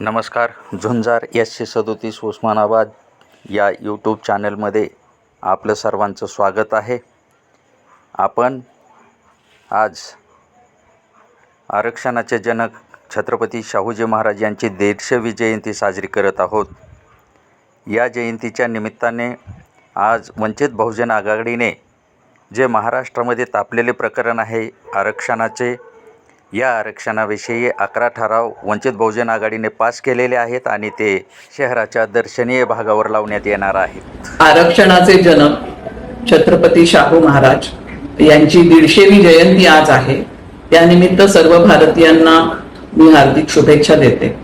नमस्कार झुंजार एसशे सदोतीस उस्मानाबाद या यूट्यूब चॅनलमध्ये आपलं सर्वांचं स्वागत आहे. आपण आज आरक्षणाचे जनक छत्रपती शाहूजी महाराज यांची दीडशेवी जयंती साजरी करत आहोत. या जयंतीच्या निमित्ताने आज वंचित बहुजन आघाडीने जे महाराष्ट्रामध्ये तापलेले प्रकरण आहे आरक्षणाचे या आरक्षणाविषयी अकरा ठराव वंचित बहुजन आघाडीने पास केलेले आहेत आणि ते शहराच्या दर्शनीय भागावर लावण्यात येणार आहेत. आरक्षणाचे जनक छत्रपती शाहू महाराज यांची दीडशेवी जयंती आज आहे. त्यानिमित्त सर्व भारतीयांना मी हार्दिक शुभेच्छा देते.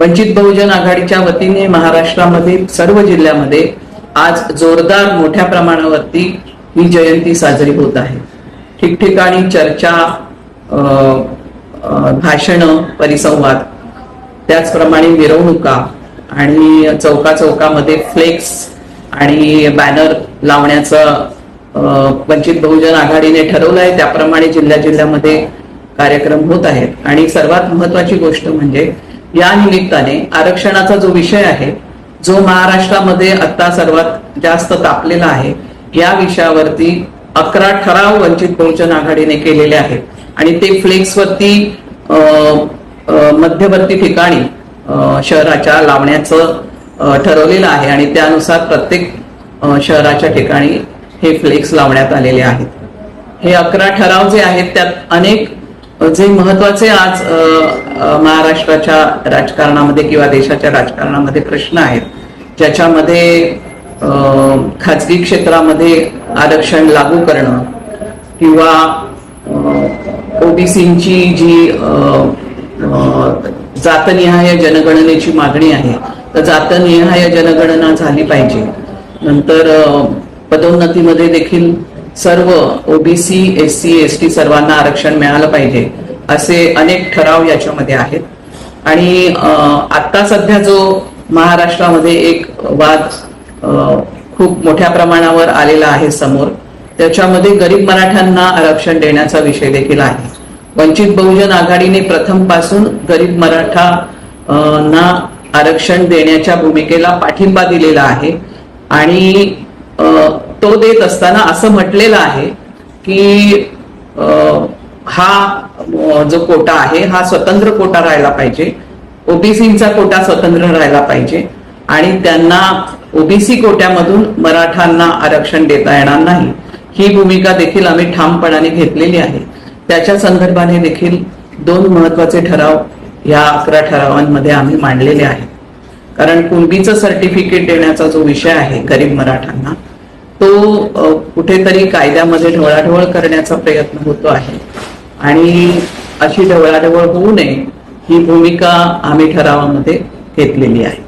वंचित बहुजन आघाडीच्या वतीने महाराष्ट्रामध्ये सर्व जिल्ह्यामध्ये आज जोरदार मोठ्या प्रमाणावरती ही जयंती साजरी होत आहे. ठिकठिकाणी चर्चा भाषण परिसंवाद त्याचप्रमाणे मिरवणुका आणि चौका चौकामध्ये फ्लेक्स आणि बॅनर लावण्याचं वंचित बहुजन आघाडीने ठरवलं आहे त्याप्रमाणे जिल्ह्या जिल्ह्यामध्ये कार्यक्रम होत आहेत. आणि सर्वात महत्वाची गोष्ट म्हणजे या निमित्ताने आरक्षणाचा जो विषय आहे जो महाराष्ट्रामध्ये आता सर्वात जास्त तापलेला आहे या विषयावरती अकरा ठराव वंचित बहुजन आघाडीने केलेले आहेत. आणि ते फ्लेक्सवरती मध्यवर्ती ठिकाणी शहराच्या लावण्याचं ठरवलेलं आहे. आणि त्यानुसार प्रत्येक शहराच्या ठिकाणी हे फ्लेक्स लावण्यात आलेले आहेत. हे अकरा ठराव जे आहेत त्यात अनेक जे महत्त्वाचे आज महाराष्ट्राच्या राजकारणामध्ये किंवा देशाच्या राजकारणामध्ये प्रश्न आहेत ज्याच्यामध्ये खाजगी क्षेत्रामध्ये आरक्षण लागू करणं किंवा ओबीसींची जी जातनिहाय जनगणनेची मागणी आहे तर जातनिहाय जनगणना झाली पाहिजे. नंतर पदोन्नतीमध्ये देखील सर्व OBC S C S T सर्वांना आरक्षण मिळालं पाहिजे असे अनेक ठराव याच्यामध्ये आहेत. आणि आत्ता आता सध्या जो महाराष्ट्रामध्ये एक वाद खूप मोठ्या प्रमाणावर आलेला आहे समोर त्याच्यामध्ये गरीब मराठ्यांना आरक्षण देण्याचा विषय देखील आहे. वंचित बहुजन आघाडीने प्रथमपासून गरीब मराठा ना आरक्षण देण्याच्या भूमिकेला पाठिंबा दिलेला आहे आणि तो देत असताना असं म्हटलेलं आहे की हा जो कोटा आहे हा स्वतंत्र कोटा राहायला पाहिजे. ओबीसीचा कोटा स्वतंत्र राहायला पाहिजे आणि त्यांना ओबीसी कोट्यामधून मराठांना आरक्षण देता येणार नाही. ही भूमिका देखील आम्ही ठामपणाने घेतलेली आहे. त्याच्या संदर्भाने देखील दोन महत्त्वाचे ठराव या अकरा ठरावांमध्ये आम्ही मांडलेले आहेत. कारण कुणबीचं सर्टिफिकेट देण्याचा जो विषय आहे गरीब मराठ्यांना तो कुठेतरी कायद्यामध्ये ढवळाढवळ करण्याचा प्रयत्न होतो आहे. आणि अशी ढवळाढवळ होऊ नये ही भूमिका आम्ही ठरावामध्ये घेतलेली आहे.